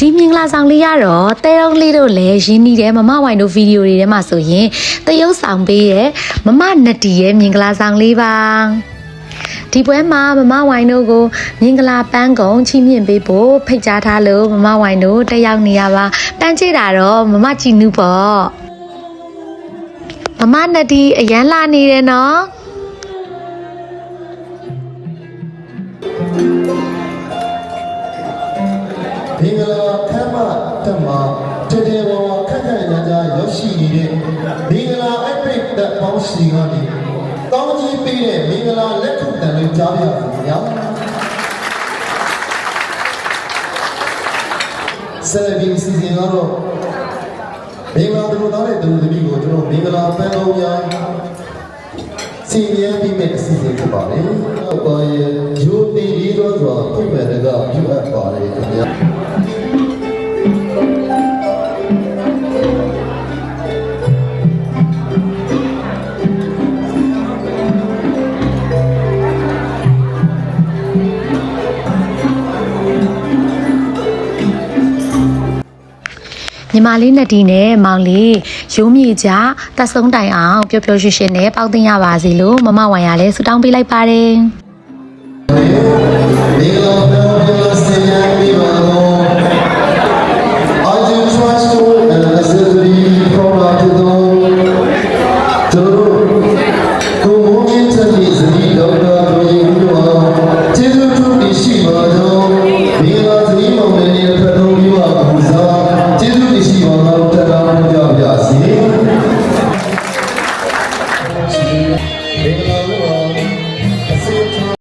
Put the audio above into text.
ဒီမင်္ဂလာဆောင်လေးရတော့တဲရုံးလေးတို့လည်းရင်းနှီးတယ်မမဝိုင်တို့ဗီဒီယိုတွေထဲမှာဆိုရင်တရုပ်ဆောင်ပေးရဲ့မမနတီရဲ့မင်္ဂလာဆောင်လေးပါဒီပွဲမှာမမဝိုင်တို့ကိုမင်္ဂလာပန်းကုံချီးမြှင့်ပေးဖို့ဖိတ်ကြားထားလို့မမဝိုင်တို့တက်ရောက်နေရပါပန်းချစ်တာတော့မမကြည်နုပေါ့မမနတီအရန်လာနေတယ်နော် မင်္ဂလာခမ်းမတက်မှာတကယ်ပေါ်မှာခက်ခက်ရကြရောက်ရှိနေတဲ့မင်္ဂလာအပိတ်တက်ပေါင်းစီကနေတောင်းကြီးပေးတဲ့မင်္ဂလာလက်ခုပ်တန်လေးကြားပြရစီခင်ဗျာဆယ်ဗီစီစဉ်ကတော့မင်္ဂလာတို့သားတဲ့သူသမီးကိုကျွန်တော်မင်္ဂလာပန်းတော်များစီနီယာပြီးမဲ့အစီအစဉ်ဖြစ်ပါတယ်။ဟုတ်ပါရဲ့။ယူတီဒီတော့ဆိုတော့ပြည့်မဲ့ကပြုအပ်ပါတယ်ခင်ဗျာ။ မြမလေးနဲ့ဒီနဲ့မောင်လေးရုံးမြေကြတက်ဆုံးတိုင်အောင်ပျော်ပျော်ရွှင်ရွှင်နဲ့ပေါက်တင်ရပါစေလို့မမဝိုင်ရလဲဆုတောင်းပေးလိုက်ပါတယ် Deus.